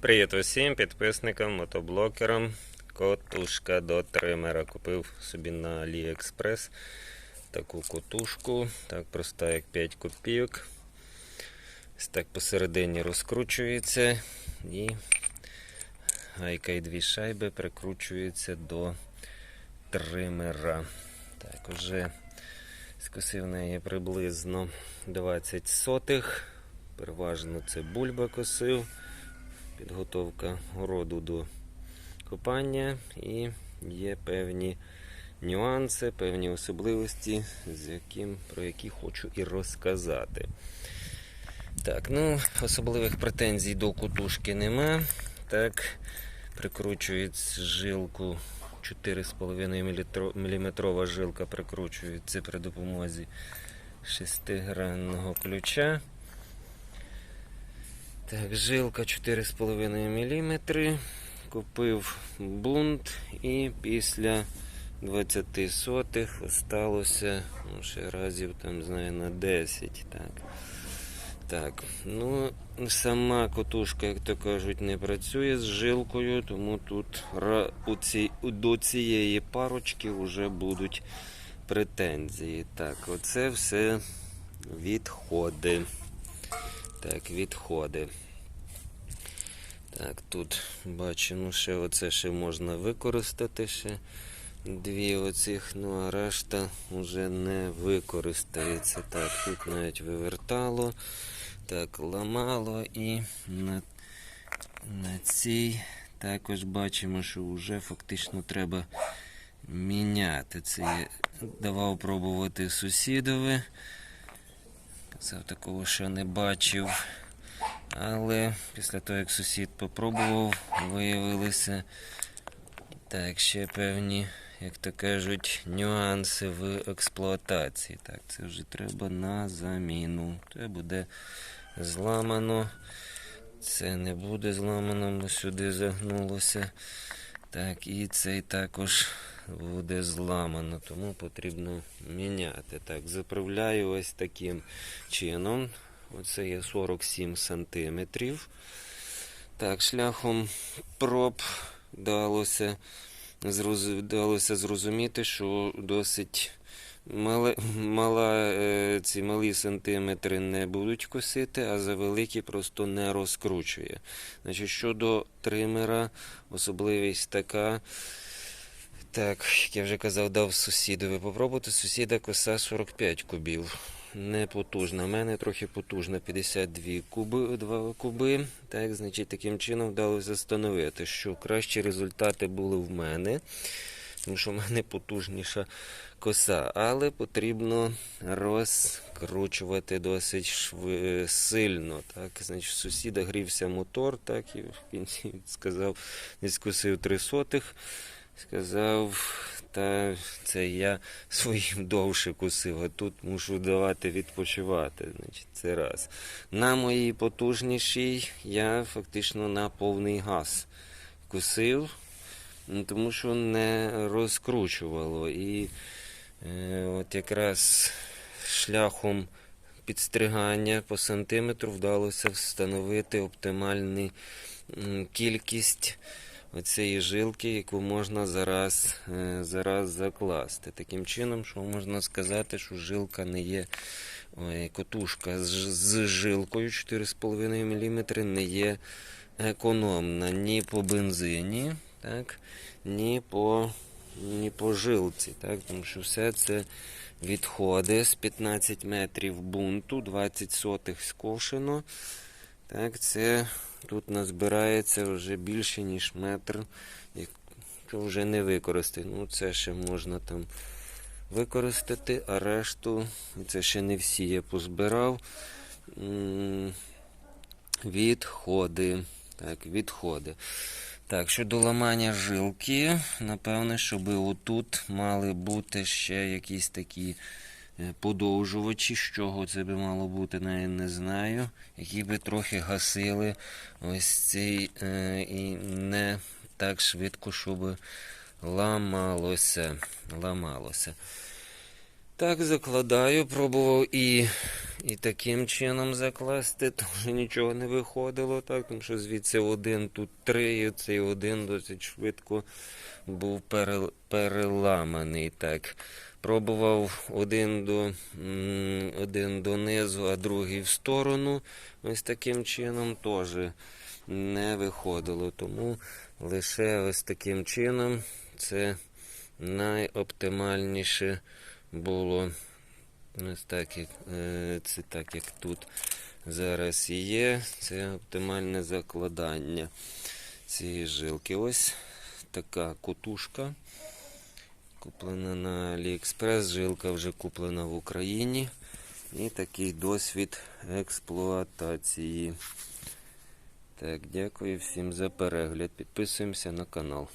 Привіт усім підписникам, мотоблокерам. Котушка до тримера. Купив собі на AliExpress таку котушку. Так проста, як 5 копійок. Ось так посередині розкручується і гайка і дві шайби прикручуються до тримера. Так, уже скосив неї приблизно 20 сотих. Переважно це бульба косив підготовка городу до копання і є певні нюанси, певні особливості, з яким, про які хочу і розказати. Так, ну, особливих претензій до кутушки нема. Так, прикручують жилку 4,5 мм жилка прикручується при допомозі шестигранного ключа. Так, жилка 4,5 мм. Купив бунт і після 20 сотих осталося ну, ще разів там, знаю, на 10. Так. Так, ну, сама котушка, як то кажуть, не працює з жилкою, тому тут до цієї парочки вже будуть претензії. Так, оце все відходи. Так, відходи. Так, тут бачимо, ще оце ще можна використати ще дві оцих, ну а решта вже не використається. Так, тут навіть вивертало, так, ламало і на, на цій також бачимо, що вже фактично треба міняти. Це я давав пробувати сусідові. Казав, такого ще не бачив. Але після того, як сусід попробував, виявилися так, ще певні, як то кажуть, нюанси в експлуатації. Так, це вже треба на заміну. Це буде зламано. Це не буде зламано, бо сюди загнулося. Так, і цей також буде зламано, тому потрібно міняти. Так, заправляю ось таким чином. Оце є 47 сантиметрів. Так, шляхом проб вдалося, зроз- далося зрозуміти, що досить мале, мала, е, ці малі сантиметри не будуть косити, а за великі просто не розкручує. Значить, щодо тримера, особливість така. Так, як я вже казав, дав сусідові попробувати. Сусіда коса 45 кубів. Не потужна. У мене трохи потужна 52 куби, 2 куби. Так, значить, таким чином вдалося встановити, що кращі результати були в мене, тому що в мене потужніша коса. Але потрібно розкручувати досить шви... сильно. Так, значить, сусіда грівся мотор, так, і в кінці сказав, не скусив три сотих. Сказав, та це я своїм довше кусив, а тут мушу давати відпочивати. Значить, це раз. На моїй потужнішій я фактично на повний газ кусив, тому що не розкручувало. І е, от якраз шляхом підстригання по сантиметру вдалося встановити оптимальну кількість оцієї жилки, яку можна зараз, е, зараз закласти. Таким чином, що можна сказати, що жилка не є ой, котушка з, з жилкою 4,5 мм не є економна ні по бензині, так, ні по, ні по жилці. Так, тому що все це відходи з 15 метрів бунту, 20 сотих скошено. Так, це тут назбирається вже більше, ніж метр, якщо вже не використати. Ну, це ще можна там використати, а решту, це ще не всі я позбирав. Відходи. Так, відходи. Так, щодо ламання жилки, напевне, щоб отут мали бути ще якісь такі е, подовжувачі, з чого це би мало бути, навіть не знаю, які би трохи гасили ось цей е, і не так швидко, щоб ламалося. ламалося. Так, закладаю, пробував і, і таким чином закласти, теж нічого не виходило, так, тому що звідси один, тут три, і цей один досить швидко був переламаний. Так. Пробував один до, один донизу, а другий в сторону. Ось таким чином теж не виходило. Тому лише ось таким чином це найоптимальніше було. Ось так, як, е, це так, як тут зараз є. Це оптимальне закладання цієї жилки. Ось така кутушка. Куплена на AliExpress, жилка вже куплена в Україні. І такий досвід експлуатації. Так, дякую всім за перегляд. Підписуємося на канал.